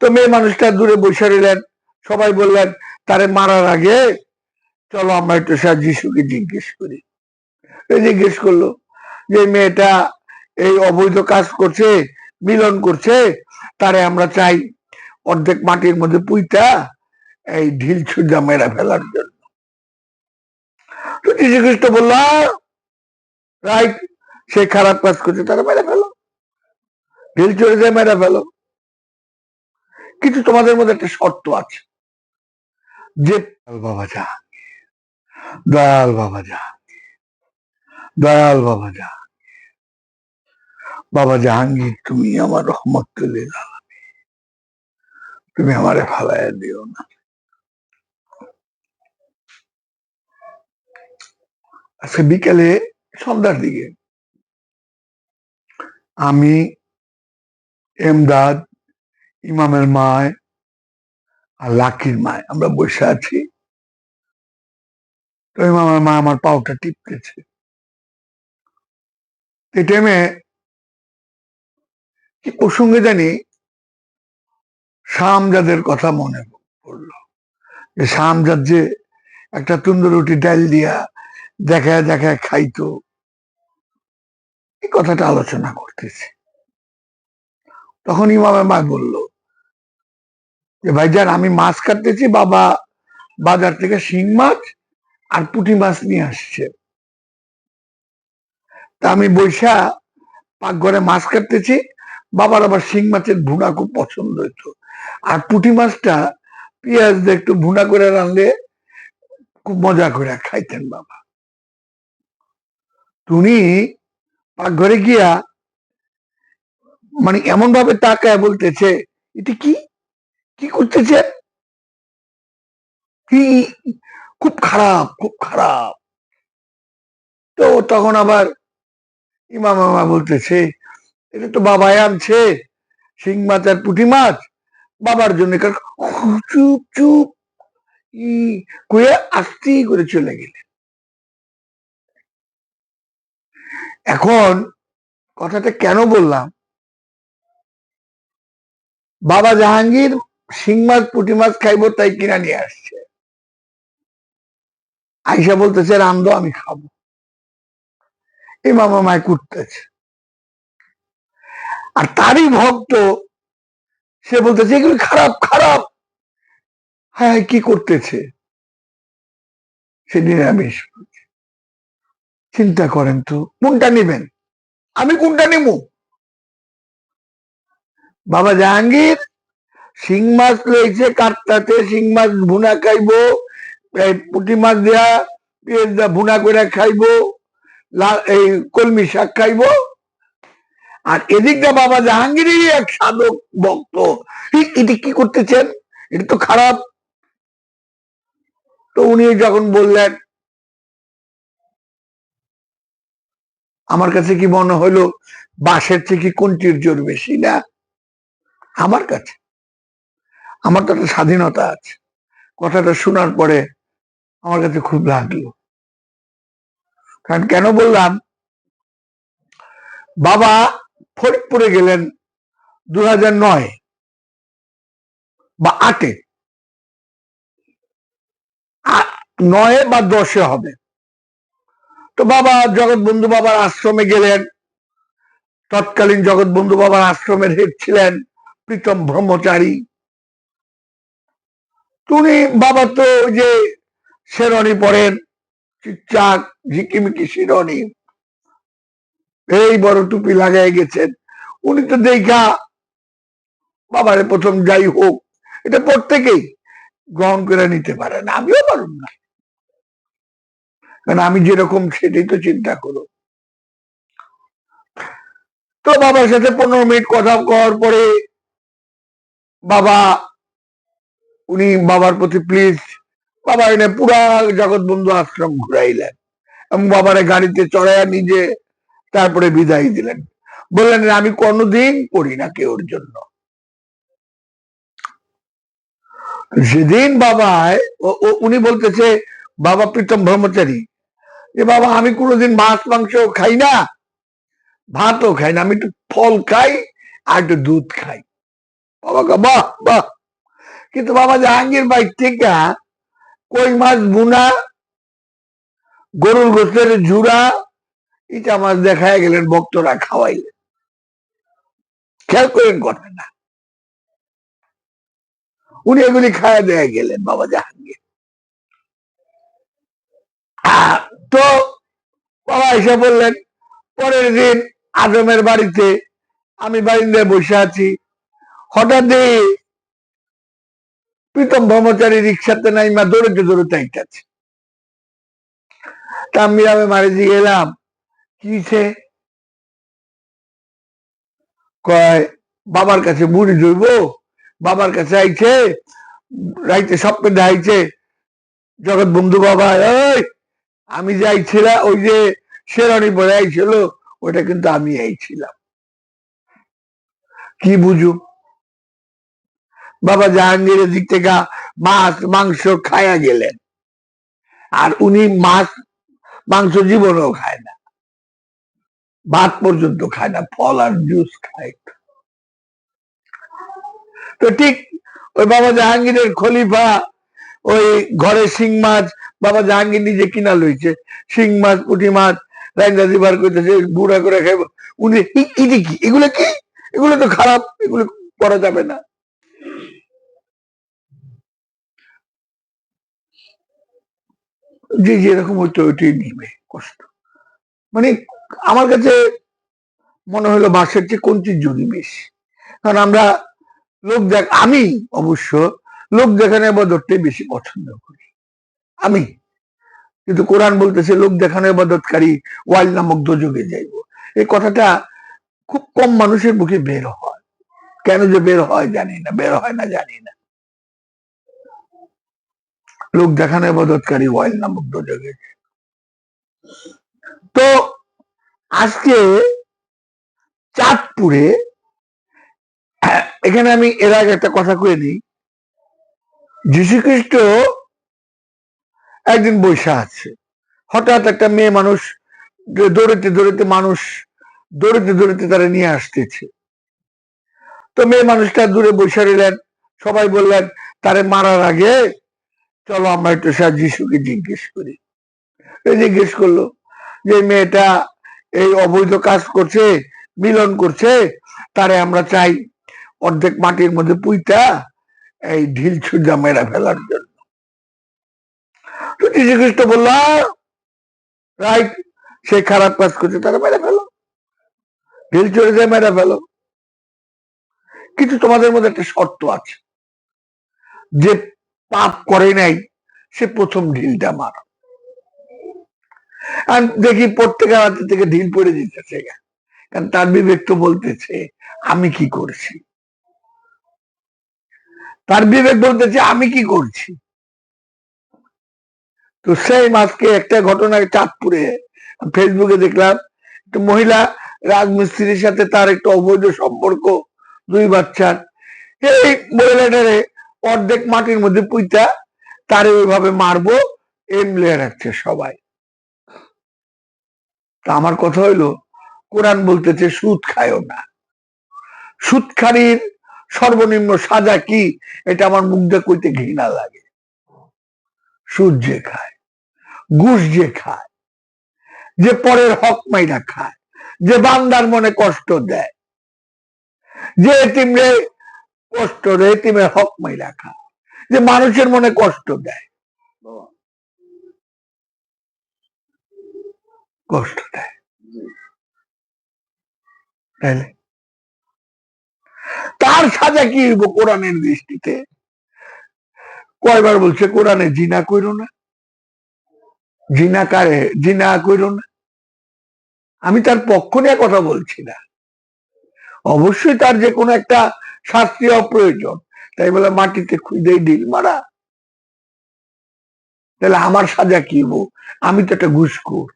তো মেয়ে মানুষটা দূরে বসে রইলেন। সবাই বললেন, তারে মারার আগে চলো আমরা একটু স্যার যিশুকে জিজ্ঞেস করি। জিজ্ঞেস করল যে, মেয়েটা এই অবৈধ কাজ করছে, মিলন করছে, তারে আমরা চাই অর্ধেক মাটির মধ্যে পুইতা এই ঢিল ছুজা মেরা ফেলার জন্য। তো যীশু খ্রিস্ট বলল, রাইট, সে খারাপ কাজ করছে, তারা মেরে ফেলো। ঢিল যায় মেরে ফেলো। কিন্তু তোমাদের মধ্যে একটা শর্ত আছে। যে বাবা যা দয়াল বাবা যা দয়াল বাবা যা বাবা জাহাঙ্গীর, তুমি আমার রহমত তুলে তুমি আমারে ফালাইয়া দিও না। আজকে বিকেলে সন্ধ্যার দিকে আমি এমদাদ ইমামের মায় আর লাকির মায়। আমরা বসে আছি। তো ইমামের মা আমার পাউটা টিপতেছে। কি প্রসঙ্গে জানি শামজাদের কথা মনে পড়ল। যে শামজাদ যে একটা রুটি ডাল দিয়া দেখায় দেখায় খাইতো, এই কথাটা আলোচনা করতেছে। তখন ইমামে মা বলল যে ভাইজান আমি মাছ কাটতেছি, বাবা বাজার থেকে শিং মাছ আর পুঁটি মাছ নিয়ে আসছে। তা আমি বৈশা পাকঘরে মাছ কাটতেছি, বাবার আবার শিং মাছের ভুনা খুব পছন্দ হইতো। আর পুঁটি মাছটা পেঁয়াজ দিয়ে একটু ভুনা করে রানলে খুব মজা করে খাইতেন বাবা। তুমি পাকঘরে গিয়া মানে এমন ভাবে তাকায় বলতেছে, এটি কি? কি করতেছে? কি, খুব খারাপ খুব খারাপ। তো তখন আবার ইমাম মামা বলতেছে, এটা তো বাবাই আনছে, শিং মাছ আর পুঁটি মাছ। বাবার জন্য চুপ চুপ। ই কয়ে আস্তে করে চলে গেলে এখন কথাটা কেন বললাম? বাবা জাহাঙ্গীর শিং মাছ, পুঁটি মাছ খাইবো, তাই কিনা নিয়ে আসছে। আইসা বলতেছে, রান্ধো, আমি খাব। এই মামা মায় কুটতেছে। আর তারই ভক্ত, সে বলতেছে, এগুলো খারাপ খারাপ। হ্যাঁ কি করতেছে? সে নিরামিষ। চিন্তা করেন তো, কোনটা নেবেন? আমি কোনটা নেব? বাবা জাহাঙ্গীর শিং মাছ লইছে কাটতাতে শিং মাছ ভুনা খাইবো পুঁটি মাছ দেয়া ভুনা করে খাইবো এই কলমি শাক খাইবো। আর এদিকটা বাবা জাহাঙ্গীরেরই এক সাধক ভক্ত। এটি কি করতেছেন? এটা তো খারাপ। তো উনি যখন বললেন, আমার কাছে কি মনে হলো, বাঁশের থেকে কোনটির জোর বেশি না? আমার কাছে। আমার তো একটা স্বাধীনতা আছে। কথাটা শোনার পরে আমার কাছে খুব লাগল। কারণ কেন বললাম? বাবা ফরিদপুরে গেলেন দু নয় বা আটে, নয়ে বা দশে হবে। তো বাবা জগৎবন্ধু বাবার আশ্রমে গেলেন। তৎকালীন জগৎবন্ধু বাবার আশ্রমের হেড ছিলেন প্রীতম ব্রহ্মচারী। তুমি বাবা তো ওই যে শেরনি পড়েন চিকচাক ঝিকিমিকি শিরনি। এই বড় টুপি লাগাই গেছেন। উনি তো দেখা বাবারে প্রথম যাই হোক, এটা প্রত্যেকেই গ্রহণ করে নিতে পারেন আমিও পারুন না। কারণ আমি যেরকম সেটাই তো চিন্তা করো। তো বাবার সাথে পনেরো মিনিট কথা কওয়ার পরে বাবা উনি বাবার প্রতি প্লিজ বাবা এনে পুরা জগৎ বন্ধু আশ্রম ঘুরাইলেন এবং বাবারে গাড়িতে চড়াইয়া নিজে তারপরে বিদায় দিলেন। বললেন, আমি কোনোদিন করি না কেউর জন্য। যেদিন বাবায় উনি বলতেছে, বাবা প্রীতম ব্রহ্মচারী যে বাবা আমি কোনোদিন মাছ মাংস খাই না, ভাতও খাই না, আমি একটু ফল খাই আর একটু দুধ খাই। বাবা বাহ বাহ কিন্তু বাবা জাহাঙ্গীর ভাই টিকা কই মাছ বুনা, গরুর গোস্তের জুড়া এটা মাছ দেখায় গেলেন, ভক্তরা খাওয়াইলেন। খেয়াল করেন ঘটনা উনি এগুলি খাওয়া দেয়া গেলেন বাবা জাহাঙ্গীর। তো বাবা এসে বললেন, পরের দিন আজমের বাড়িতে আমি বাড়িতে বসে আছি। হঠাৎ প্রীতম ব্রহ্মচারী রিক্সাতে নাই মা দৌড়তে দৌড়তে আইতাছে। তা আমি মারি দিয়ে গেলাম কিছে কয়, বাবার কাছে বুড়ি ধরব, বাবার কাছে আইছে, রাইতে স্বপ্নে দেখাইছে, জগৎ বন্ধু বাবা, এই, আমি যে আইছিলাম ওই যে শেরানি পরে আইছিল ওটা কিন্তু আমি আইছিলাম। কি বুঝু বাবা জাহাঙ্গীরের দিক থেকে মাছ, মাংস খায়া গেলেন। আর উনি মাছ, মাংস জীবনেও খায় না। ভাত পর্যন্ত খায় না, ফল আর জুস খায় তো ঠিক ওই বাবা জাহাঙ্গীরের খলিফা, ওই ঘরে শিং মাছ, বাবা জাহাঙ্গীর নিজে কিনা লইছে। শিং মাছ, পুঁটি মাছ, রাইন্দা দিবার করতেছে গুড়া করে খাইব। উনি, "ই- ইটি কি? এগুলো কি? এগুলো তো খারাপ, এগুলো করা যাবে না। যে যেরকম হইতো ওইটাই নিবে কষ্ট। মানে আমার কাছে মনে হলো বাসের চেয়ে কোনটি জুড়ি বেশি? কারণ আমরা লোক দেখ, আমি অবশ্য লোক দেখানো বদরটাই বেশি পছন্দ করি। আমি। কিন্তু কোরআন বলতেছে, লোক দেখানো বদতকারী ওয়াইল নামক দোযোগে যাইব। এই কথাটা খুব কম মানুষের মুখে বের হয়। কেন যে বের হয় জানি না, বের হয় না জানি না। লোক দেখানো বদতকারী ওয়াইল নামক দোযোগে যাইব। তো আজকে চাঁদপুরে, এখানে আমি এর আগে একটা কথা কয়ে নিই যীশু খ্রিস্ট একদিন বৈশা আছে। হঠাৎ একটা মেয়ে মানুষ দৌড়াতে দৌড়াতে মানুষ দৌড়াতে দৌড়াতে তারা নিয়ে আসতেছে। তো মেয়ে মানুষটা দূরে বসে রইলেন, সবাই বললেন, তারে মারার আগে চলো আমরা একটু স্যার যিশুকে জিজ্ঞেস করি। জিজ্ঞেস করল, যে মেয়েটা এই অবৈধ কাজ করছে, মিলন করছে, তারে আমরা চাই অর্ধেক মাটির মধ্যে পুইতা এই ঢিল ছুঁজা মেরা ফেলার জন্য। তো যীশু খ্রিস্ট বলল রাইট, সে খারাপ কাজ করছে, তারা মেরে ফেলো। ঢিল চড়ে যায় মেরে ফেলো। কিন্তু তোমাদের মধ্যে একটা শর্ত আছে। যে পাপ করে নাই, সে প্রথম ঢিলটা মারো। দেখি প্রত্যেকের হাতে থেকে ঢিল পড়ে দিতেছে কারণ তার বিবেক তো বলতেছে, আমি কি করছি? তার বিবেক বলতেছে, আমি কি করছি? তো সেই মাসকে একটা ঘটনা চাঁদপুরে ফেসবুকে দেখলাম। একটা মহিলা রাজমিস্ত্রির সাথে তার একটা অবৈধ সম্পর্ক, দুই বাচ্চার। এই মহিলাটারে অর্ধেক মাটির মধ্যে পুইতা, তারে ওইভাবে মারবো এমলে রাখছে সবাই। তা আমার কথা হইল, কোরআন বলতেছে, সুদ খায়ও না। সুদখারির সর্বনিম্ন সাজা কি, এটা আমার দিয়ে কইতে ঘৃণা লাগে। সুদ যে খায়, ঘুষ যে খায়, যে পরের হক মাইরা খায়, যে বান্দার মনে কষ্ট দেয়, যে এতিমরে কষ্ট দেয় হক মাইরা খায়। যে মানুষের মনে কষ্ট দেয়। কষ্ট দেয়। তার সাজা কি কোরআনের দৃষ্টিতে? কয়বার বলছে, কোরআনে জিনা কইরো না। জিনা কারে? জিনা কইরো না। আমি তার পক্ষ নিয়ে কথা বলছি না। অবশ্যই তার যে কোনো একটা শাস্তি হওয়া প্রয়োজন তাই বলে মাটিতে খুঁজেই ঢিল মারা, তাহলে আমার সাজা কি হইব আমি তো একটা ঘুষখোর,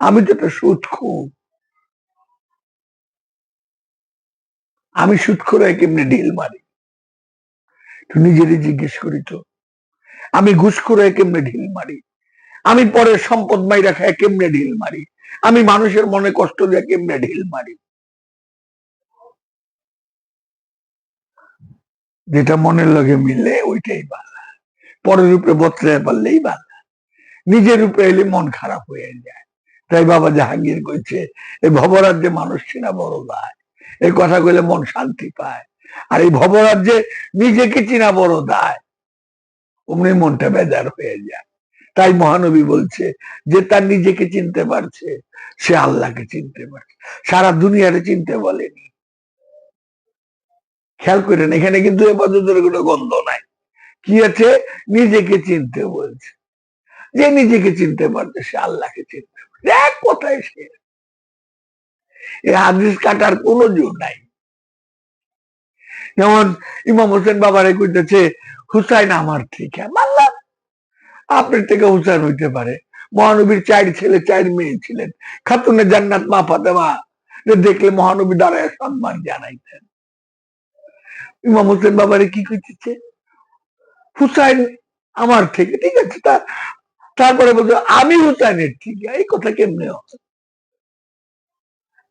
আমি তো একটা সুদখোর। আমি সুদ করে কেমনে ঢিল মারি? নিজেরই জিজ্ঞেস করি তো, আমি ঘুষ করে কেমনে ঢিল মারি? আমি পরে সম্পদ মাইরা খায় কেমনে ঢিল মারি? আমি মানুষের মনে কষ্ট দিয়ে কেমনে ঢিল মারি? যেটা মনের লগে মিললে ওইটাই ভালো। পরের উপরে বতলে পারলেই ভালো। নিজের উপরে এলে মন খারাপ হয়ে যায়। তাই বাবা জাহাঙ্গীর কইছে এই ভবরাজ্যে মানুষ চিনা বড় দায়। এই কথা কইলে মন শান্তি পায়। আর এই ভবরাজ্যে নিজেকে চিনা বড় দায়। অমনি মনটা বেজার হয়ে যায়। তাই মহানবী বলছে, যে তার নিজেকে চিনতে পারছে, সে আল্লাহকে চিনতে পারছে। সারা দুনিয়ারে চিনতে বলেনি। খেয়াল করেন, এখানে কিন্তু এবাদতের কোনো গন্ধ নাই। কি আছে? নিজেকে চিনতে বলছে। যে নিজেকে চিনতে পারছে, সে আল্লাহকে চিনতে পারছে। এক কথায় সে। এই হাদিস কাটার কোনো জোর নাই। যেমন ইমাম হোসেন বাবারে কইতেছে, হুসাইন আমার ঠিক মানলাম আপনার থেকে হুসাইন হইতে পারে। মহানবীর চার ছেলে, চার মেয়ে ছিলেন। খাতুনে জান্নাত মা ফাতেমা দেখলে মহানবী দ্বারায় সম্মান জানাইতেন। ইমাম হোসেন বাবারে কি কইতেছে? হুসাইন আমার থেকে, ঠিক আছে, তা, তারপরে বলতো আমি হুসাইনের থেকে, এই কথা কেমনে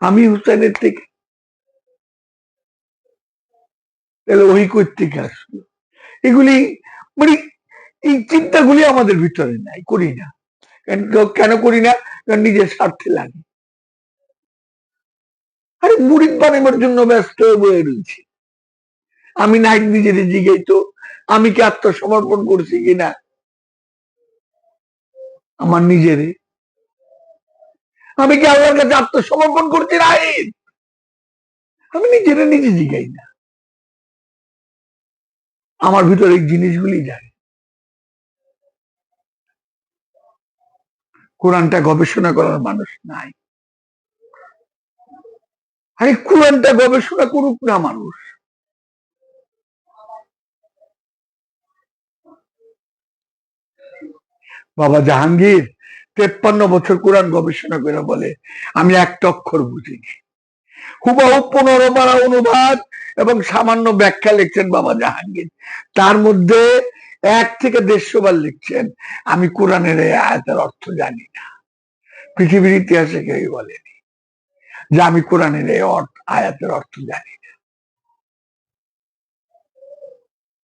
আমি হুসাইনের থেকে। তাহলে ওই কর্তৃক আসলো। এগুলি মানে এই চিন্তাগুলি আমাদের ভিতরে নাই, করি না। কেন- করি না? কারণ নিজের স্বার্থে লাগে। আরে মুড়িদ বানানোর জন্য ব্যস্ত হয়ে রয়েছি। আমি নাই নিজের জিগাই তো আমি কি আত্মসমর্পণ করছি কিনা? আমার নিজেরে। আমি কি আল্লাহর কাছে আত্মসমর্পণ করছি নাই আমি নিজেরে নিজে জিগাই না। আমার ভিতরে এই জিনিসগুলি যায়। কোরআনটা গবেষণা করার মানুষ নাই। আরে কোরআনটা গবেষণা করুক না মানুষ। বাবা জাহাঙ্গীর, তেপ্পান্ন বছর কোরআন গবেষণা করে বলে, আমি একটা অক্ষর বুঝিনি। হুবাহু পনেরো বারা অনুবাদ এবং সামান্য ব্যাখ্যা লিখছেন বাবা জাহাঙ্গীর। তার মধ্যে এক থেকে দেড়শো বার লিখছেন, আমি কোরআনের এই আয়াতের অর্থ জানি না। পৃথিবীর ইতিহাসে কেউ বলেনি যে আমি কোরআনের এই অর্থ, আয়াতের অর্থ জানি না।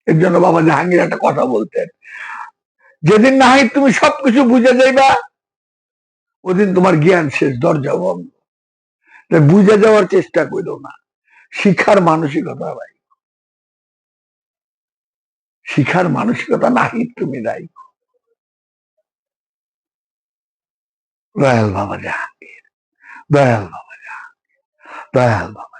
এর জন্য বাবা জাহাঙ্গীর একটা কথা বলতেন যেদিন না হয় তুমি সবকিছু বুঝে যাইবা, ওদিন তোমার জ্ঞান শেষ, দরজা বন্ধ। বুঝে যাওয়ার চেষ্টা করো না। শিখার মানসিকতা ভাই। শিখার মানসিকতা নাহি তুমি রাই দয়াল বাবা জাহাঙ্গীর। দয়াল বাবা জাহাঙ্গীর। দয়াল বাবা